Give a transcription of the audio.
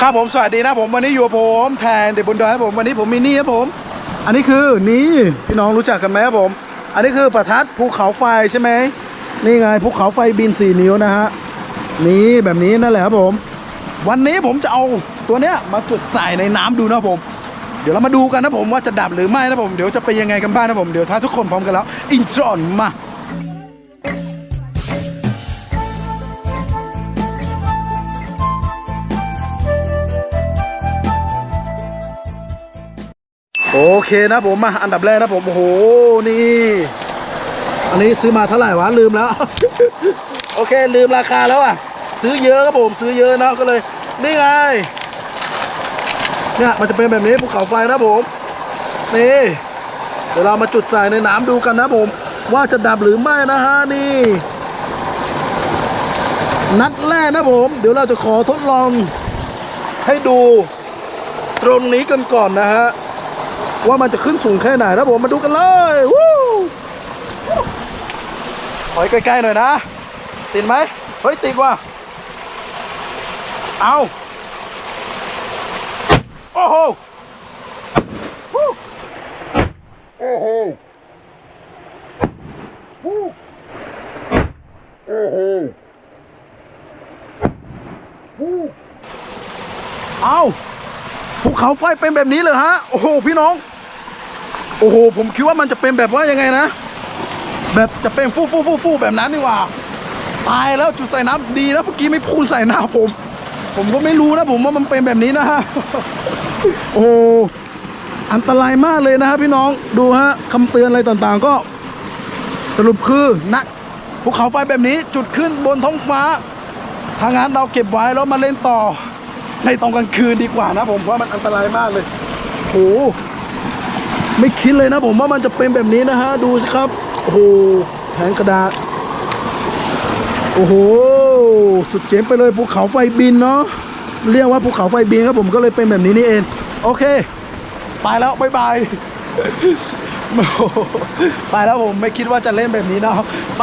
ครับผมสวัสดีนะผมวันนี้อยู่กับผมแทนเด็กบนดอยครับผมวันนี้ผมมีนี่ครับผม อันนี้คือนี่พี่น้องรู้จักกันไหมครับผม อันนี้คือประทัดภูเขาไฟใช่ไหมนี่ไงภูเขาไฟบินสี่นิ้วนะฮะนี่แบบนี้นั่นแหละครับผม วันนี้ผมจะเอาตัวเนี้ยมาจุดใส่ในน้ำดูนะผม เดี๋ยวเรามาดูกันนะผมว่าจะดับหรือไม่นะผมเดี๋ยวจะเป็นยังไงกันบ้างนะผมเดี๋ยวถ้าทุกคนพร้อมกันแล้วอินทรอนมา โอเคนะผมมาอันดับแรกนะผมโอ้โหนี่ อันนี้ซื้อมาเท่าไหร่วะลืมแล้ว โอเคลืมราคาแล้วอะ ซื้อเยอะครับผมซื้อเยอะนะก็เลยนี่ไงเนี่ยมันจะเป็นแบบนี้ภูเขาไฟนะผมนี่เดี๋ยวเรามาจุดใส่ในน้ำดูกันนะผม ว่าจะดับหรือไม่นะฮะนี่ นัดแรกนะผม เดี๋ยวเราจะขอทดลองให้ดูตรงนี้กันก่อนนะฮะ ว่ามันจะขึ้นสูงแค่ไหนนะผมมาดูกันเลยวู้ถอยใกล้ๆหน่อยนะ ติดไหมเฮ้ยติดว่ะเอาโอ้โหวู้โอ้โหวู้โอ้โหเอาภูเขาไฟเป็นแบบนี้เลยฮะ โอ้โห พี่น้อง โอ้โห ผมคิดว่ามันจะเป็นแบบว่ายังไงนะ แบบจะเป็นฟู่ฟู่ฟู่ฟู่แบบนั้นนี่ว่า ตายแล้วจุดใส่น้ำดีนะเมื่อกี้ไม่พูดใส่หน้าผม ผมก็ไม่รู้นะผมว่ามันเป็นแบบนี้นะฮะ โอ้อันตรายมากเลยนะฮะพี่น้องดูฮะคำเตือนอะไรต่างๆก็ สรุปคือนักภูเขาไฟแบบนี้จุดขึ้นบนท้องฟ้าทางนั้นเราเก็บไว้แล้วมาเล่นต่อในตอนกลางคืนดีกว่านะผมเพราะมันอันตรายมากเลยโห ไม่คิดเลยนะผมว่ามันจะเป็นแบบนี้นะฮะ ดูสิครับ โอ้โหแผงกระดาษ โอ้โห สุดเจ๋งไปเลยภูเขาไฟบินเนาะ เรียกว่าภูเขาไฟบินครับผมก็เลยเป็นแบบนี้นี่เอง โอเค ไปแล้วบ๊ายบาย ไปแล้วผมไม่คิดว่าจะเล่นแบบนี้เนาะ ไป